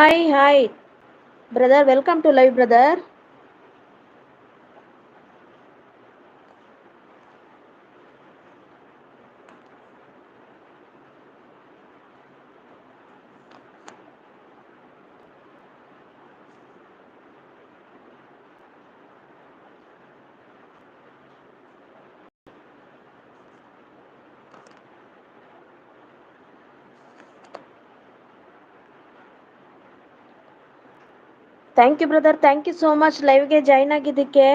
Hi hi brother welcome to live brother thank you brother thank you so much ಲೈವ್ಗೆ join ಆಗಿದ್ದಕ್ಕೆ.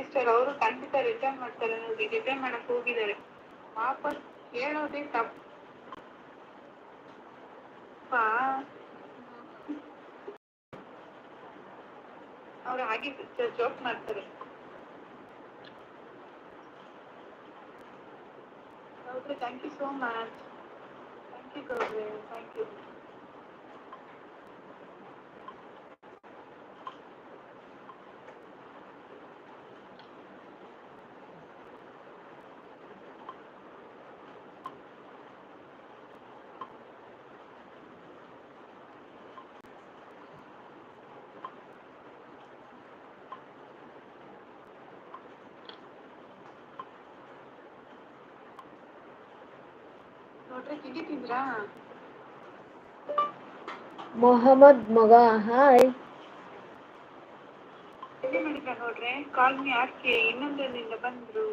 Sister ಅವರು ಖಂಡಿತ return ಮಾಡ್ತಾರೆ ನೋಡಿ return ಮಾಡಕ್ ಹೋಗಿದ್ದಾರೆ. ವಾಪಸ್ ಹೇಳೋದೇ ತಪ್ಪ. ಅವ್ರು ಹಾಗೆ ಜೋಕ್ ಮಾಡ್ತಾರೆ. ಹೌದ್ರಿ thank you so much thank you ಗೌಡ್ರೆ ಥ್ಯಾಂಕ್ ಯು ಮೊಹಮ್ಮದ್ ಮಗ ಹಾಯ್. ನೋಡ್ರೆ ಕಾಲ್ ಮಿ ಯಾಕೆ ಇನ್ನೊಂದರಿಂದ ಬಂದ್ರು.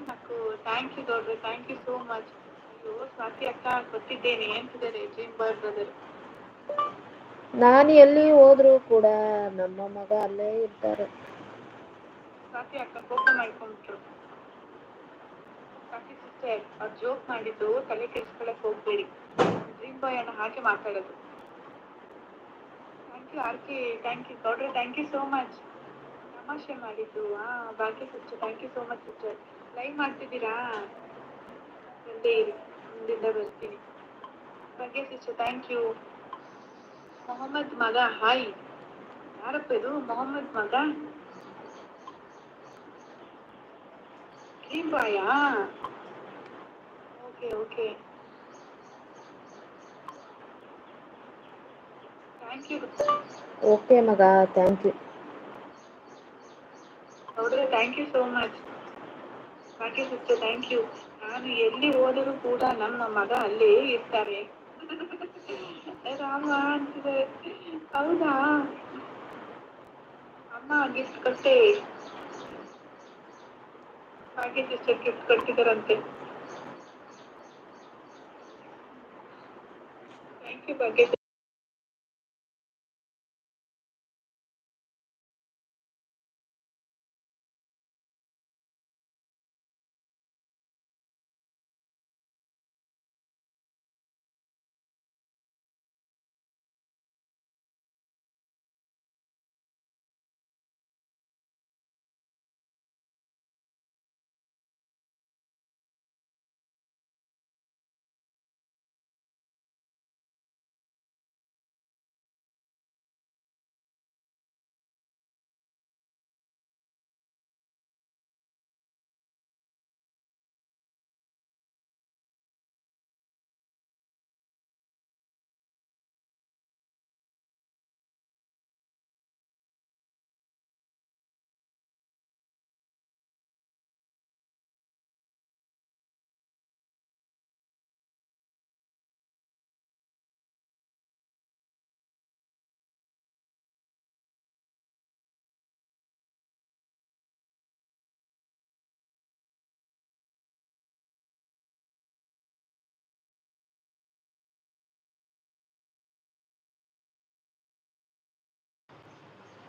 ನಾಲ್ಕು ಥ್ಯಾಂಕ್ ಯು ನೋಡ್ರೆ ಥ್ಯಾಂಕ್ ಯು ಸೋ ಮಚ್ ಅಯ್ಯೋ ಸ್ವಾತಿ ಅಕ್ಕ ಗೊತ್ತಿದ್ದೇನೆ ಅಂತಿದ್ದಾರೆ ಜಿಮ್ ಬರ್ಬ್ರದರ್ ನಾನು ಎಲ್ಲಿ ಹೋದ್ರು ಕೂಡ ನಮ್ಮ ಮಗ ಅಲ್ಲೇ ಇರ್ತಾರೆ. ಸ್ವಾತಿ ಅಕ್ಕ ಕೋಪ ಮಾಡ್ಕೊಂಡ್ರು. ಸ್ವಾತಿ ಸಿಸ್ಟರ್ ಅವ್ರು ಜೋಕ್ ಮಾಡಿದ್ದು ತಲೆ ಕೆಡಿಸ್ಕೊಳಕ್ ಹೋಗ್ಬೇಡಿ. ಡ್ರೀಮ್ ಬಾಯ್ ಅನ್ನ ಹಾಗೆ ಮಾತಾಡೋದು. Thank you R K thank you ಗೌಡ್ರೆ ಥ್ಯಾಂಕ್ ಯು ಸೋ ಮಚ್ ತಮಾಷೆ ಮಾಡಿದ್ದು. ಆ, Bhagya sister thank you so much sister live ಮಾಡ್ತಿದ್ದೀರಾ? ಒಂದೇ ಇರಿ. ಮುಂದಿಂದ ಬರ್ತೀನಿ. Bhagya sister thank you Mohammed ಮಗ ಹಾಯ್ ಯಾರಪ್ಪ ಇದು? ಮೊಹಮ್ಮದ್ ಮಗ? ಬಾಯಾ okay okay thank you okay ಮಗ ಥ್ಯಾಂಕ್ ಯು ಹೌದ್ರೆ ಥ್ಯಾಂಕ್ ಯು ಸೋ ಮಚ್ ಬಾಕಿ ಸಿಸ್ಟರ್ ಥ್ಯಾಂಕ್ ಯು ನಾನು ಎಲ್ಲಿ ಹೋದರೂ ಕೂಡ ನಮ್ಮ ಮಗ ಅಲ್ಲೇ ಇರ್ತಾರೆ. ರಾಮ ಅಂತಿದೆ ಹೌದಾ? ಅಮ್ಮ ಗಿಫ್ಟ್ ಕೊಟ್ಟೆ. ಹಾಗೆ ಸಿಸ್ಟರ್ ಗಿಫ್ಟ್ ಕೊಟ್ಟಿದ್ದಾರಂತೆ ಥ್ಯಾಂಕ್ ಯು ಭಾಗ್ಯ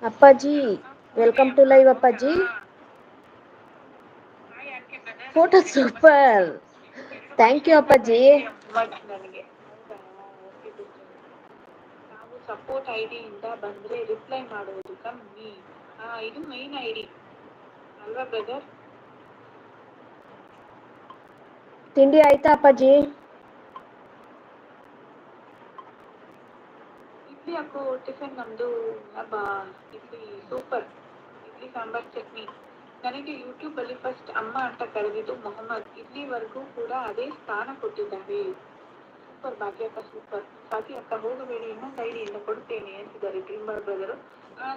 ಅಪ್ಪಾಜಿ ವೆಲ್ಕಮ್ ಟು ಲೈವ್ ಅಪ್ಪಾಜಿ. ಫೋಟೋ ಸೂಪರ್ ಥ್ಯಾಂಕ್ ಯು ಅಪ್ಪಾಜಿ. ಸಪೋರ್ಟ್ ಐಡಿಯಿಂದ ಬಂದ್ರೆ ರಿಪ್ಲೈ ಮಾಡುವುದು ಕಮ್ಮಿ ಇದು ಮೈನ್ ಐಡಿ ಅಲ್ವಾ ಬ್ರದರ್ ತಿಂಡಿ ಆಯ್ತಾ ಅಪ್ಪಾಜಿ? ಹಾಕೋ ಟಿಫನ್ ನಮ್ದು ಹಬ್ಬ ಇಡ್ಲಿ, ಸೂಪರ್. ಇಡ್ಲಿ, ಸಾಂಬಾರ್, ಚಟ್ನಿ. ನನಗೆ ಯೂಟ್ಯೂಬ್ ಅಲ್ಲಿ ಫಸ್ಟ್ ಅಮ್ಮ ಅಂತ ಕರೆದಿದ್ದು ಮೊಹಮ್ಮದ್. ಇಲ್ಲಿವರೆಗೂ ಕೂಡ ಅದೇ ಸ್ಥಾನ ಕೊಟ್ಟಿದ್ದಾರೆ. ಸೂಪರ್ ಭಾಗ್ಯ ಅಕ್ಕ ಸೂಪರ್. ಸ್ವಾತಿ ಅಕ್ಕ, ಹೋಗಬೇಡಿ, ಇನ್ನೊಂದು ಐಡಿಯಿಂದ ಕೊಡ್ತೇನೆ ಅಂತಿದ್ದಾರೆ ಡ್ರೀಮರ್ ಬ್ರದರು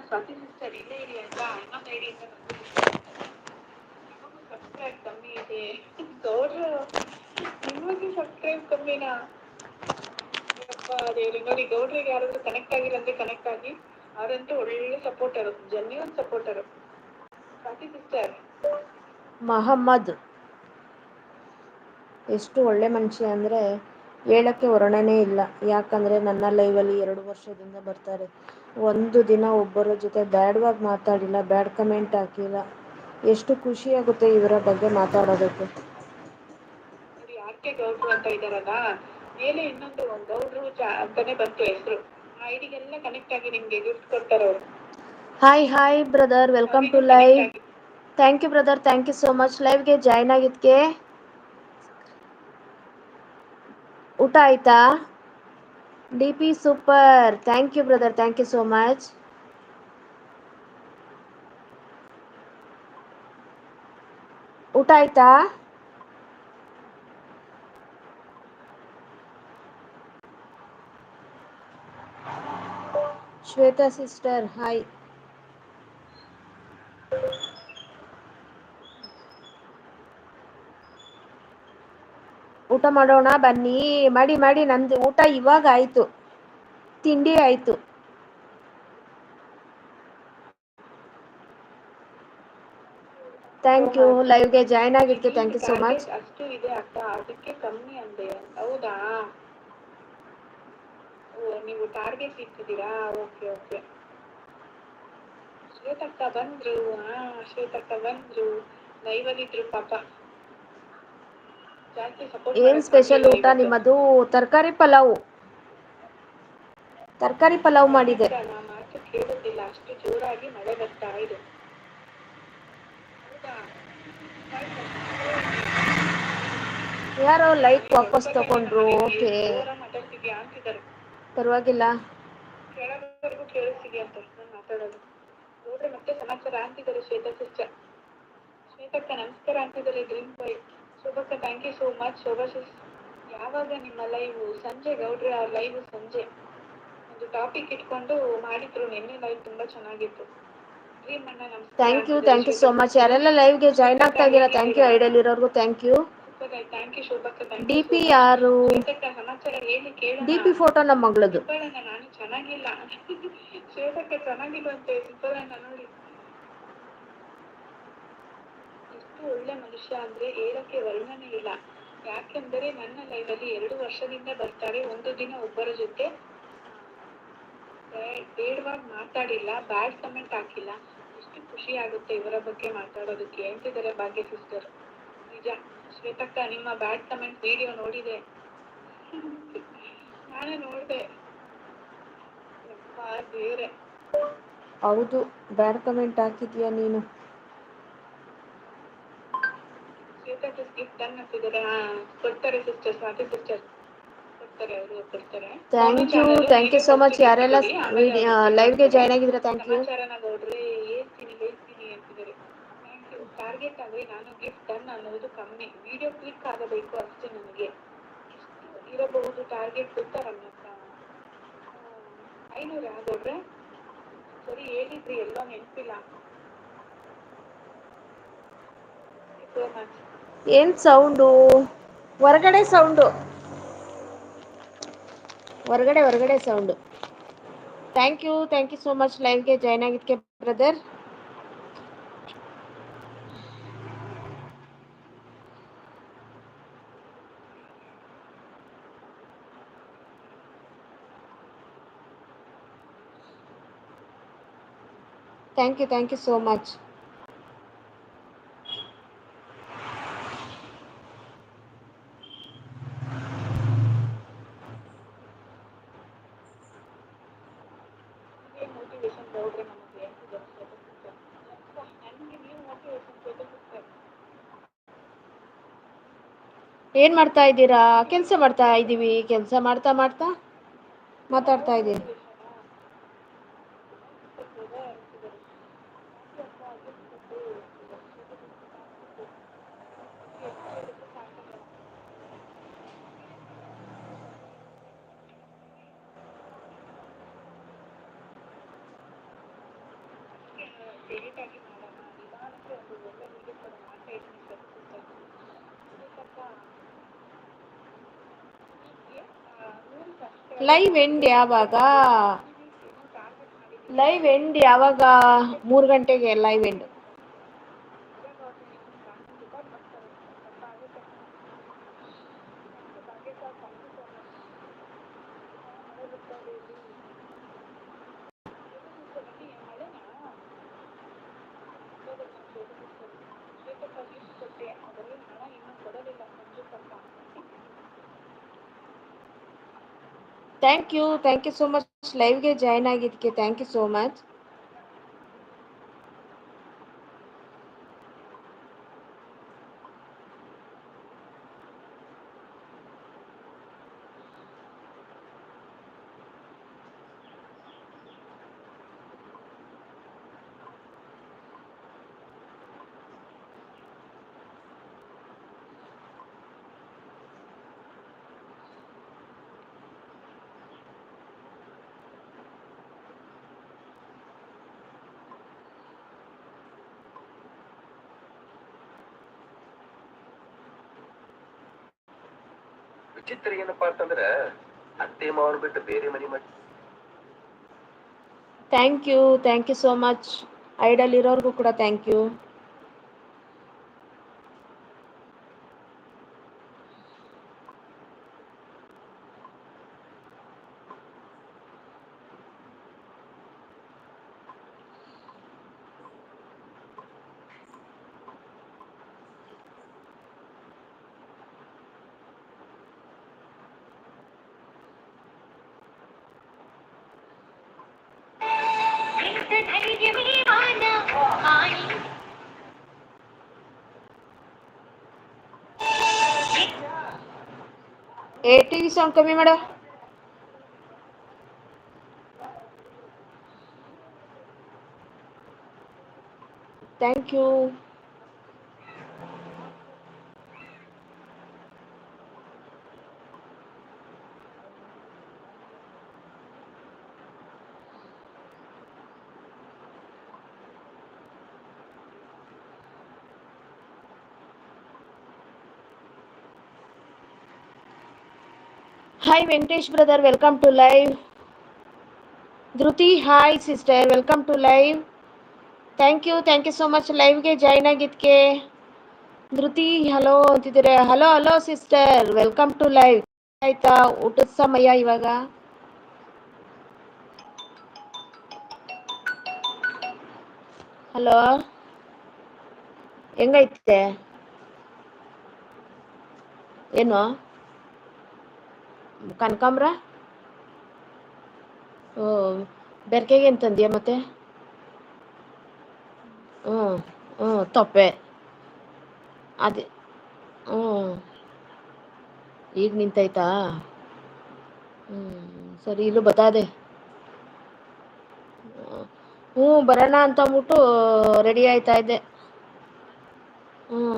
ಸ್ವಾತಿ ಸಿಸ್ಟರ್ ಇಲ್ಲೇ ಇರಿ ಅಂತ ಇನ್ನೊಂದು ಐಡಿಯಿಂದ ಸಬ್ಸ್ಕ್ರೈಬ್ ಕಮ್ಮಿ ಇದೆ. ಗೌಡ್ರು ನಿಮಗೆ ಸಬ್ಸ್ಕ್ರೈಬ್ ಕಮ್ಮಿನಾ? ಯಪ್ಪಾ ಹೇಳಿ ನೋಡಿ ಗೌಡ್ರಿಗೆ ಯಾರಾದ್ರೂ ಕನೆಕ್ಟ್ ಆಗಿರಂದ್ರೆ ಕನೆಕ್ಟ್ ಆಗಿ ಅವರಂತೂ ಒಳ್ಳೆ supporter genuine supporter Swati sister Mohammad. ಎಷ್ಟು ಒಳ್ಳೆ ಮನುಷ್ಯ ಅಂದ್ರೆ ಹೇಳಕ್ಕೆ ವರ್ಣನೆ ಇಲ್ಲ. ಯಾಕಂದ್ರೆ ನನ್ನ ಲೈವಲ್ಲಿ ಎರಡು ವರ್ಷದಿಂದ ಬರ್ತಾರೆ. ಒಂದು ದಿನ ಒಬ್ಬರ ಜೊತೆ ಬ್ಯಾಡ್ವಾಗಿ ಮಾತಾಡಿಲ್ಲ ಬ್ಯಾಡ್ ಕಮೆಂಟ್ ಹಾಕಿಲ್ಲ. ಎಷ್ಟು ಖುಷಿ ಆಗುತ್ತೆ ಇವರ ಬಗ್ಗೆ ಮಾತಾಡೋದಕ್ಕೆ. ಯಾಕೆ ಗೌಡ್ರು ಅಂತ ಇದಾರಲ್ಲ ಮೇಲೆ ಇನ್ನೊಂದು ಗೌಡ್ರು ಅಂತಾನೆ ಬಂತು ಹೆಸರು. ಆ ಐಡಿಗೆಲ್ಲ ಕನೆಕ್ಟ್ ಆಗಿ ನಿಮ್ಗೆ ಗಿಫ್ಟ್ ಕೊಡ್ತಾರೆ ಅವರು. Hi hi brother welcome to live thank you brother thank you so much ಲೈವ್ಗೆ join ಆಗಿದ್ಕೆ? ಊಟ ಆಯ್ತಾ? D P super thank you brother thank you so much ಊಟ ಆಯ್ತಾ? Shweta sister, hi. ಊಟ ಮಾಡೋಣ, ಬನ್ನಿ. ಮಾಡಿ ಮಾಡಿ, ನಂದು ಊಟ ಇವಾಗ ಆಯ್ತು. ತಿಂಡಿ ಆಯ್ತು. ಥ್ಯಾಂಕ್ ಯು ಲೈವ್ಗೆ ಜಾಯ್ನ್ ಆಗಿದ್ದಕ್ಕೆ ಥ್ಯಾಂಕ್ ಯು ಸೋ ಮಚ್ ಅಷ್ಟು ಇದೆ ಅಕ್ಕ. ಕಮ್ಮಿ ಅಂದೆ. ಹೌದಾ? ನೀವು ಟಾರ್ಗೆಟ್ ಇಟ್ಟಿದ್ದೀರಾ? ಓಕೆ ಓಕೆ ಶ್ವೇತಕ್ಕ ಬಂದ್ರು. ಹಾ ಶ್ವೇತಕ್ಕ ಬಂದ್ರು. ಲೈವಲ್ಲಿ ಇದ್ರು ಪಾಪ ಏನ್ ಸ್ಪೆಷಲ್ ಊಟ? ನಿಮ್ಮದು ತರಕಾರಿ ಪಲಾವ್. ತರಕಾರಿ ಪಲಾವ್ ಮಾಡಿದೆ. ಮಾತು ಕೇಳುತ್ತಿಲ್ಲ ಅಷ್ಟು ಜೋರಾಗಿ ಮಳೆ ಬರ್ತಾ ಇದೆ. ಯಾರೋ ಲೈಟ್ ವಾಪಸ್ ತಗೊಂಡ್ರು? ಓಕೆ ಮಾತಾಡ್ತಿದ್ಯಾ ಅಂತಿದ್ದಾರೆ. ಪರವಾಗಿಲ್ಲ. ಕೆಳವರೆಗೂ ಕೇಳಿಸಿಗೆ ಅಂತ ನಾನು ಮಾತಾಡೋದು. ನೋಡ್ರಿ ಮತ್ತೆ ಸಮಾಚಾರ. ಅಂತಿದ್ದಾರೆ ಶ್ವೇತಾ ಸಿಸ್ಟರ್. ಶ್ವೇತಕ್ಕ ನಮಸ್ಕಾರ. ಅಂತಿದ್ದಾರೆ dream boy ಶೋಭಕ್ಕ thank you so much Shobha sis ಯಾವಾಗ ನಿಮ್ಮ ಲೈವ್ ಸಂಜೆ ಗೌಡ್ರ ಲೈವ್ ಸಂಜೆ. ಒಂದು ಟಾಪಿಕ್ ಇಟ್ಕೊಂಡು ಮಾಡಿದ್ರು. ನಿನ್ನೆ ಲೈವ್ ತುಂಬಾ ಚೆನ್ನಾಗಿತ್ತು. Thank you thank you so much ಯಾರೆಲ್ಲ ಲೈವ್ಗೆ ಜಾಯ್ನ್ ಆಗ್ತಾ ಇದ್ದೀರಾ? ಥ್ಯಾಂಕ್ ಯು ಐಡಿಯಲ್ ಐಡಿಯಲ್ಲಿ ಇರೋರ್ಗೂ. ಥ್ಯಾಂಕ್ ಯು ಡಿ ಪಿ ಯಾರು? ಡಿ ಪಿ ಫೋಟೋ ನಮ್ಮ ಮಗಳದು. ನಾನು ಚೆನ್ನಾಗಿಲ್ಲ. ಶ್ವೇತಕ್ಕ ಚೆನ್ನಾಗಿಲ್ವಂತೆ ಸಿಂಪಳಣ್ಣ ನೋಡಿ. ಎಷ್ಟು ಒಳ್ಳೆ ಮನುಷ್ಯ ಅಂದ್ರೆ ಹೇಳಕ್ಕೆ ವರ್ಣನೆ ಇಲ್ಲ. ಯಾಕೆಂದರೆ ನನ್ನ ಲೈಫಲ್ಲಿ ಎರಡು ವರ್ಷದಿಂದ ಬರ್ತಾರೆ ಒಂದು ದಿನ ಒಬ್ಬರ ಜೊತೆ ಬೇಡವಾಗಿ ಮಾತಾಡಿಲ್ಲ ಬ್ಯಾಡ್ ಕಮೆಂಟ್ ಹಾಕಿಲ್ಲ. ಎಷ್ಟು ಖುಷಿ ಆಗುತ್ತೆ ಇವರ ಬಗ್ಗೆ ಮಾತಾಡೋದಕ್ಕೆ. ಅಂತಿದ್ದಾರೆ ಭಾಗ್ಯ ಸಿಸ್ಟರ್ ನಿಜ. ಶ್ವೇತಕ್ಕ ನಿಮ್ಮ ಬ್ಯಾಡ್ ಕಮೆಂಟ್ ವಿಡಿಯೋ ನೋಡಿದೆ. ನಾನೇ ನೋಡಿದೆ. ದೇವ್ರೆ ಹೌದು ಬ್ಯಾಡ್ ಕಮೆಂಟ್ ಹಾಕಿದ್ಯಾ ನೀನು? ಶ್ವೇತಕ್ಕ ಸ್ಕಿಪ್ ಡನ್ ಅಂತಿದ್ದಾರೆ ಹಾ ಕೊಡ್ತಾರೆ ಸಿಸ್ಟರ್ ಸ್ವಾತಿ ಸಿಸ್ಟರ್ ಕೊಡ್ತಾರೆ ಅವರು ಕೊಡ್ತಾರೆ. Thank you thank you so much ಯಾರೆಲ್ಲ ಲೈವ್ಗೆ ಜಾಯ್ನ್ ಆಗಿದ್ರೆ ಥ್ಯಾಂಕ್ ಯು ಸಮಾಚಾರನ ಗೌಡ್ರೆ ಹೇಳ್ತೀನಿ ಹೇಳ್ತೀನಿ ಅಂತಿದ್ದಾರೆ ಥ್ಯಾಂಕ್ ಯು ಟಾರ್ಗೆಟ್ ಆದ್ರೆ ನಾನು ಗಿಫ್ಟ್ ಡನ್ ಅನ್ನೋದು ಕಮ್ಮಿ. ವಿಡಿಯೋ ಕ್ಲಿಕ್ ಆಗಬೇಕು ಅಷ್ಟೇ ನನಗೆ ಇರಬಹುದು ಟಾರ್ಗೆಟ್ ಗೊತ್ತಾ ಹತ್ರ? ಐನೂರ ಗೌಡ್ರೆ ಸರಿ ಹೇಳಿದ್ರಿ ಎಲ್ಲೋ ನೆನಪಿಲ್ಲ. ಏನ್ ಸೌಂಡು ಹೊರಗಡೆ ಸೌಂಡು ಹೊರಗಡೆ ಹೊರಗಡೆ sound thank you thank you so much ಲೈವ್ಗೆ join ಆಗಿದ್ದಕ್ಕೆ brother thank you thank you so much ಏನು ಮಾಡ್ತಾ ಇದ್ದೀರಾ? ಕೆಲಸ ಮಾಡ್ತಾ ಇದ್ದೀವಿ ಕೆಲಸ ಮಾಡ್ತಾ ಮಾಡ್ತಾ ಮಾತಾಡ್ತಾ ಇದ್ದೀನಿ ಆಗಿ ಮಾಡೋಣ ನಿಧಾನಕ್ಕೆ ಒಂದು ಒಳ್ಳೆ ವಿಡಿಯೋ ಕೂಡ ಮಾಡ್ತಾ ಇದ್ದೀನಿ ಶ್ವೇತಾ ಸಿಸ್ಟರ್ ಸ್ವಲ್ಪ ಲೈವ್ ಎಂಡ್ ಯಾವಾಗ? ಲೈವ್ ಎಂಡ್ ಯಾವಾಗ? ಮೂರು ಗಂಟೆಗೆ live end thank you thank you so much ಲೈವ್ಗೆ join ಆಗಿದ್ದಕ್ಕೆ ಥ್ಯಾಂಕ್ ಯು ಸೋ ಮಚ್ ವಿಚಿತ್ರ ಏನಪ್ಪಾ ಅಂತಂದ್ರ ಅತ್ತೆ ಮಾವನ್ ಬಿಟ್ಟು ಬೇರೆ ಮನಿ ಮಾಡಿ. Thank you thank you so much idle ಇರೋರ್ಗೂ ಕೂಡ ಥ್ಯಾಂಕ್ ಯು ಏ ಟಿ ವಿ ಸೌಂಡ್ ಕಮ್ಮಿ ಮಾಡ thank you hi Venkatesh brother welcome to live Dhruti hi sister welcome to live thank you thank you so much ಲೈವ್ಗೆ join ಆಗಿದ್ದಕ್ಕೆ Dhruti hello ಅಂತಿದ್ದೀರಾ hello hello sister welcome to live ಆಯ್ತಾ ಊಟದ ಸಮಯ ಇವಾಗ hello ಹೆಂಗೈತೆ ಏನು ಕನಕಾಂಬ್ರ ಓ, ಬೆರ್ಕೆಗೆ ಏನು ತಂದಿಯ ಮತ್ತೆ? ಹ್ಞೂ ಹ್ಞೂ, ತೊಪ್ಪೆ. ಅದೇ, ಹ್ಞೂ. ಈಗ ನಿಂತೈತಾ ಹ್ಞೂ, ಸರಿ, ಇಲ್ಲೂ ಬತ್ತಾದೆ. ಹ್ಞೂ, ಬರೋಣ ಅಂತ ಅಂದ್ಬಿಟ್ಟು ರೆಡಿ ಆಯ್ತಾ ಇದ್ದೆ. ಹ್ಞೂ.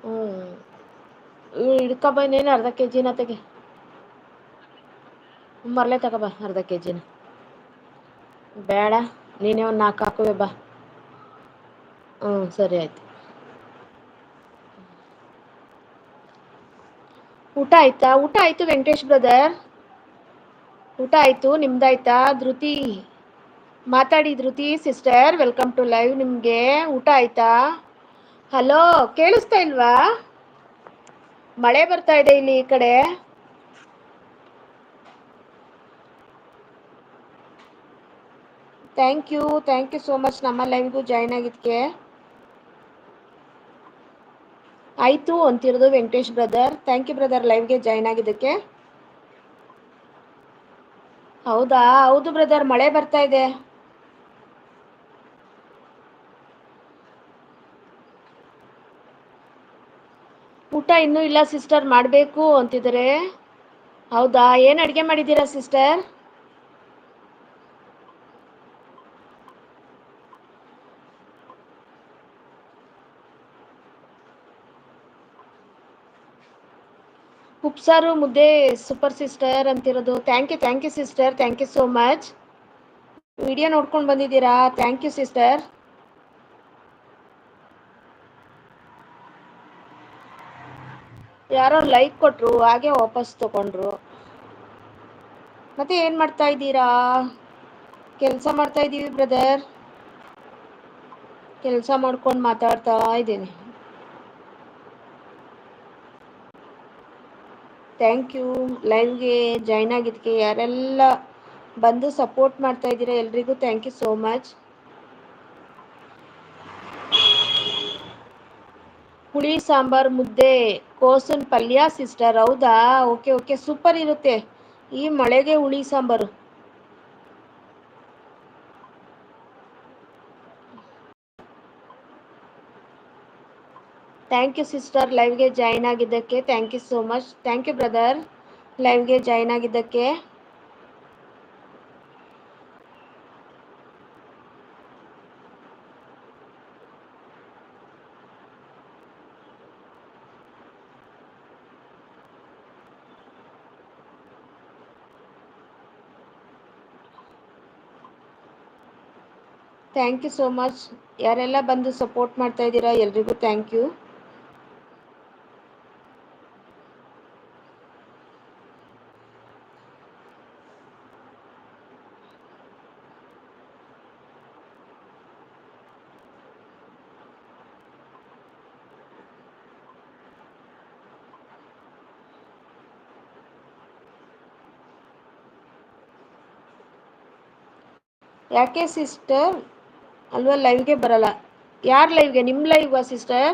ಹ್ಞೂ. ಹಿಡ್ಕೊಬಂದೇನು ಅರ್ಧ ಕೆ ಜಿನ ತೆಗೆ ಮರಲೇ ತಗೋಬಾ ಅರ್ಧ ಕೆ ಜಿನ ಬೇಡ, ನೀನೇ ಒಂದು ನಾಲ್ಕು ಹಾಕುವೆ ಬಾ. ಹ್ಞೂ ಸರಿ ಆಯ್ತು. ಊಟ ಆಯ್ತಾ? ಊಟ ಆಯ್ತು ವೆಂಕಟೇಶ್ ಬ್ರದರ್. ಊಟ ಆಯ್ತು, ನಿಮ್ದಾಯ್ತಾ? ಧೃತಿ, ಮಾತಾಡಿ Dhruti, sister, welcome to live ನಿಮಗೆ. ಊಟ ಆಯ್ತಾ? ಹಲೋ, ಕೇಳಿಸ್ತಾ ಇಲ್ವಾ? ಮಳೆ ಬರ್ತಾ ಇದೆ ಇಲ್ಲಿ ಈ ಕಡೆ. Thank you thank you so much ನಮ್ಮ ಲೈವ್ಗೂ ಜಾಯ್ನ್ ಆಗಿದ್ಕೆ. ಆಯಿತು ಅಂತಿರೋದು Venkatesh brother thank you brother ಲೈವ್ಗೆ join ಆಗಿದ್ದಕ್ಕೆ. ಹೌದಾ? ಹೌದು ಬ್ರದರ್ ಮಳೆ ಬರ್ತಾ ಇದೆ. ಊಟ ಇನ್ನೂ ಇಲ್ಲ ಸಿಸ್ಟರ್, ಮಾಡಬೇಕು ಅಂತಿದ್ದಾರೆ. ಹೌದಾ? ಏನು ಅಡುಗೆ ಮಾಡಿದ್ದೀರಾ ಸಿಸ್ಟರ್? ಉಪ್ಸಾರು ಮುದ್ದೆ super sister ಅಂತಿರೋದು. Thank you thank you sister thank you so much video ನೋಡ್ಕೊಂಡು ಬಂದಿದ್ದೀರಾ? ಥ್ಯಾಂಕ್ ಯು ಸಿಸ್ಟರ್ ಯಾರೋ ಲೈಕ್ ಕೊಟ್ರು, ಹಾಗೆ ವಾಪಸ್ ತಗೊಂಡ್ರು ಮತ್ತೆ ಏನ್ ಮಾಡ್ತಾ ಇದ್ದೀರಾ? ಕೆಲಸ ಮಾಡ್ತಾ ಇದ್ದೀವಿ ಬ್ರದರ್ ಕೆಲಸ ಮಾಡ್ಕೊಂಡು ಮಾತಾಡ್ತಾ ಇದ್ದೀನಿ. ಥ್ಯಾಂಕ್ ಯು ಲೈವ್ಗೆ ಜಾಯ್ನ್ ಆಗಿದ್ದಕ್ಕೆ ಯಾರೆಲ್ಲ ಬಂದು ಸಪೋರ್ಟ್ ಮಾಡ್ತಾ ಇದ್ದೀರಾ ಎಲ್ರಿಗೂ ಥ್ಯಾಂಕ್ ಯು ಸೋ ಮಚ್ ಹುಳಿ ಸಾಂಬಾರ್, ಮುದ್ದೆ, ಕೋಸನ್ ಪಲ್ಯ, ಸಿಸ್ಟರ್, ಹೌದಾ? ಓಕೆ ಓಕೆ ಸೂಪರ್ ಇರುತ್ತೆ. ಈ ಮಳೆಗೆ ಹುಳಿ, ಸಾಂಬಾರು. ಥ್ಯಾಂಕ್ ಯು ಸಿಸ್ಟರ್ ಲೈವ್ಗೆ ಜಾಯ್ನ್ ಆಗಿದ್ದಕ್ಕೆ thank you so much thank you brother ಲೈವ್ಗೆ join ಆಗಿದ್ದಕ್ಕೆ. ಥ್ಯಾಂಕ್ ಯು ಸೋ ಮಚ್ ಯಾರೆಲ್ಲ ಬಂದು ಸಪೋರ್ಟ್ ಮಾಡ್ತಾ ಇದ್ದೀರಾ ಎಲ್ರಿಗೂ ಥ್ಯಾಂಕ್ ಯು ಯಾಕೆ ಸಿಸ್ಟರ್ ಅಲ್ವಾ ಲೈವ್ಗೆ ಬರಲ್ಲ. ಯಾರು ಲೈವ್ಗೆ ನಿಮ್ಮ ಲೈವ್ವಾ sister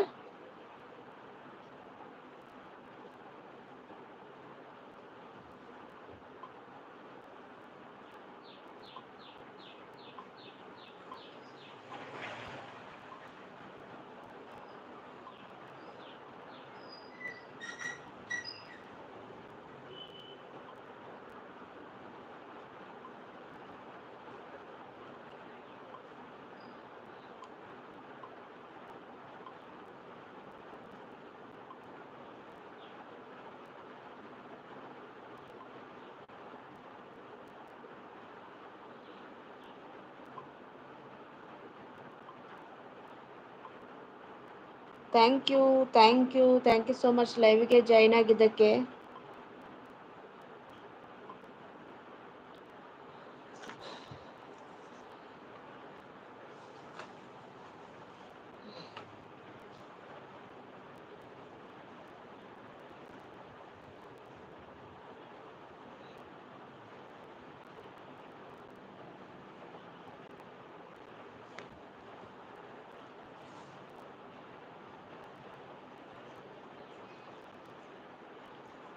thank you thank you thank you so much ಲೈವ್ಗೆ join ಆಗಿದ್ದಕ್ಕೆ.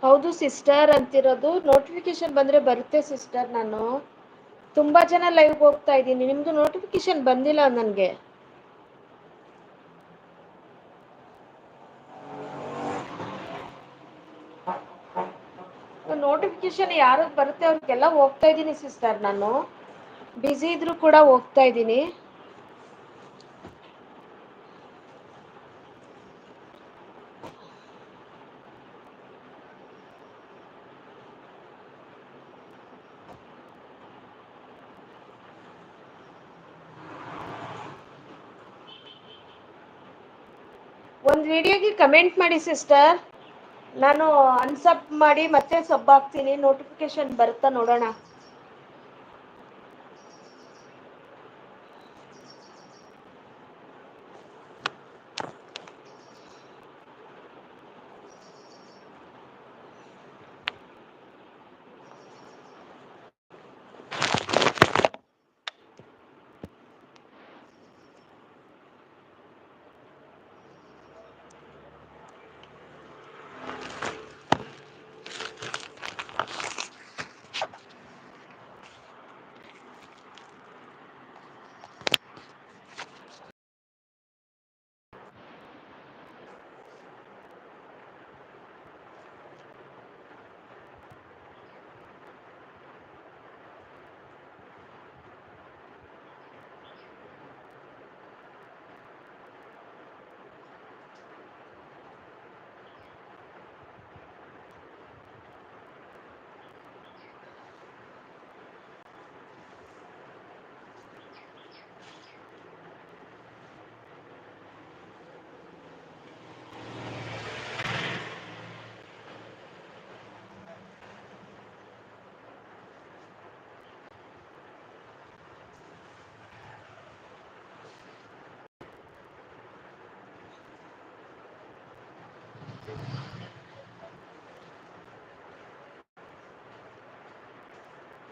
ಹೌದು ಸಿಸ್ಟರ್ ಅಂತಿರೋದು. ನೋಟಿಫಿಕೇಶನ್ ಬಂದರೆ ಬರುತ್ತೆ ಸಿಸ್ಟರ್ ನಾನು. ತುಂಬ ಜನ ಲೈವ್ಗೆ ಹೋಗ್ತಾ ಇದ್ದೀನಿ. ನಿಮ್ಮದು ನೋಟಿಫಿಕೇಶನ್ ಬಂದಿಲ್ಲ ನನಗೆ. ನೋಟಿಫಿಕೇಶನ್ ಯಾರಿಗೆ ಬರುತ್ತೆ ಅವ್ರಿಗೆಲ್ಲ ಹೋಗ್ತಾ ಇದ್ದೀನಿ ಸಿಸ್ಟರ್ ನಾನು. ಬ್ಯುಸಿ ಇದ್ರೂ ಕೂಡ ಹೋಗ್ತಾ ಇದ್ದೀನಿ ಒಂದು ವಿಡಿಯೋಗೆ ಕಮೆಂಟ್ ಮಾಡಿ ಸಿಸ್ಟರ್ ನಾನು ಅನ್ಸಪ್ ಮಾಡಿ ಮತ್ತೆ ಸಬ್ ಹಾಕ್ತೀನಿ. ನೋಟಿಫಿಕೇಶನ್ ಬರುತ್ತಾ ನೋಡೋಣ.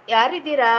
ಯಾರಿದ್ದೀರಾ?